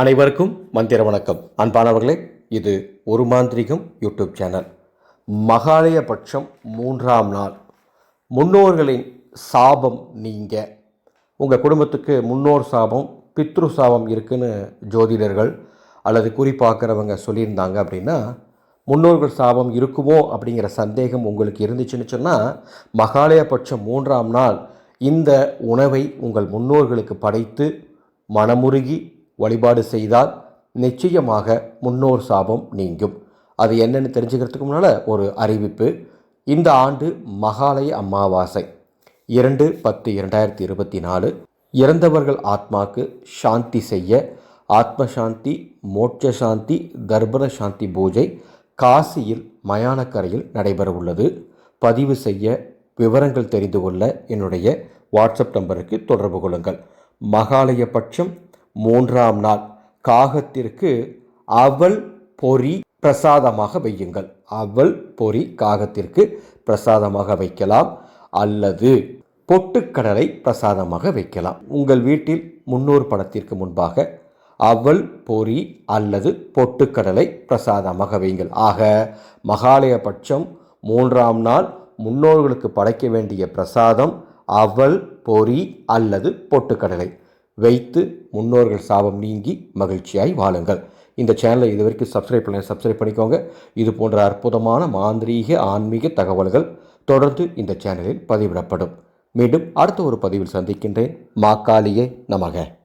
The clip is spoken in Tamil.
அனைவருக்கும் மந்திர வணக்கம். அன்பானவர்களே இது ஒரு மாந்திரிகம் யூடியூப் சேனல். மகாலய பட்சம் மூன்றாம் நாள். முன்னோர்களின் சாபம் நீங்க. உங்கள் குடும்பத்துக்கு முன்னோர் சாபம் பித்ரு சாபம் இருக்குன்னு ஜோதிடர்கள் அல்லது குறிப்பாக்கிறவங்க சொல்லியிருந்தாங்க அப்படின்னா முன்னோர்கள் சாபம் இருக்குமோ அப்படிங்கிற சந்தேகம் உங்களுக்கு இருந்துச்சுன்னு சொன்னால் மகாலய பட்சம் மூன்றாம் நாள் இந்த உணவை உங்கள் முன்னோர்களுக்கு படைத்து மனமுருகி வழிபாடு செய்தால் நிச்சயமாக முன்னோர் சாபம் நீங்கும். அது என்னென்னு தெரிஞ்சுக்கிறதுக்கு முன்னால் ஒரு அறிவிப்பு. இந்த ஆண்டு மகாலய அமாவாசை. இரண்டு பத்து இரண்டாயிரத்தி இருபத்தி நாலு. இறந்தவர்கள் ஆத்மாக்கு சாந்தி செய்ய ஆத்ம சாந்தி மோட்ச சாந்தி கர்ப்பண சாந்தி பூஜை காசியில் மயானக்கரையில் நடைபெற உள்ளது. பதிவு செய்ய விவரங்கள் தெரிந்து கொள்ள என்னுடைய வாட்ஸ்அப் நம்பருக்கு தொடர்பு கொள்ளுங்கள். மகாலய பட்சம் மூன்றாம் நாள். காகத்திற்கு அவல் பொறி பிரசாதமாக வையுங்கள். அவள் பொறி காகத்திற்கு பிரசாதமாக வைக்கலாம். அல்லது பொட்டுக்கடலை பிரசாதமாக வைக்கலாம். உங்கள் வீட்டில் முன்னோர் படத்திற்கு முன்பாக அவல் பொரி அல்லது பொட்டுக்கடலை பிரசாதமாக வையுங்கள். ஆக மகாலய பட்சம் மூன்றாம் நாள் முன்னோர்களுக்கு படைக்க வேண்டிய பிரசாதம் அவல் பொரி அல்லது பொட்டுக்கடலை. வைத்து முன்னோர்கள் சாபம் நீங்கி மகிழ்ச்சியாய் வாழுங்கள். இந்த சேனலை இது வரைக்கும் சப்ஸ்கிரைப் பண்ண சப்ஸ்கிரைப் பண்ணிக்கோங்க. இது போன்ற அற்புதமான மாந்திரீக ஆன்மீக தகவல்கள் தொடர்ந்து இந்த சேனலில் பதிவிடப்படும். மீண்டும் அடுத்த ஒரு பதிவில் சந்திக்கின்றேன். மாக்காளியே நமக.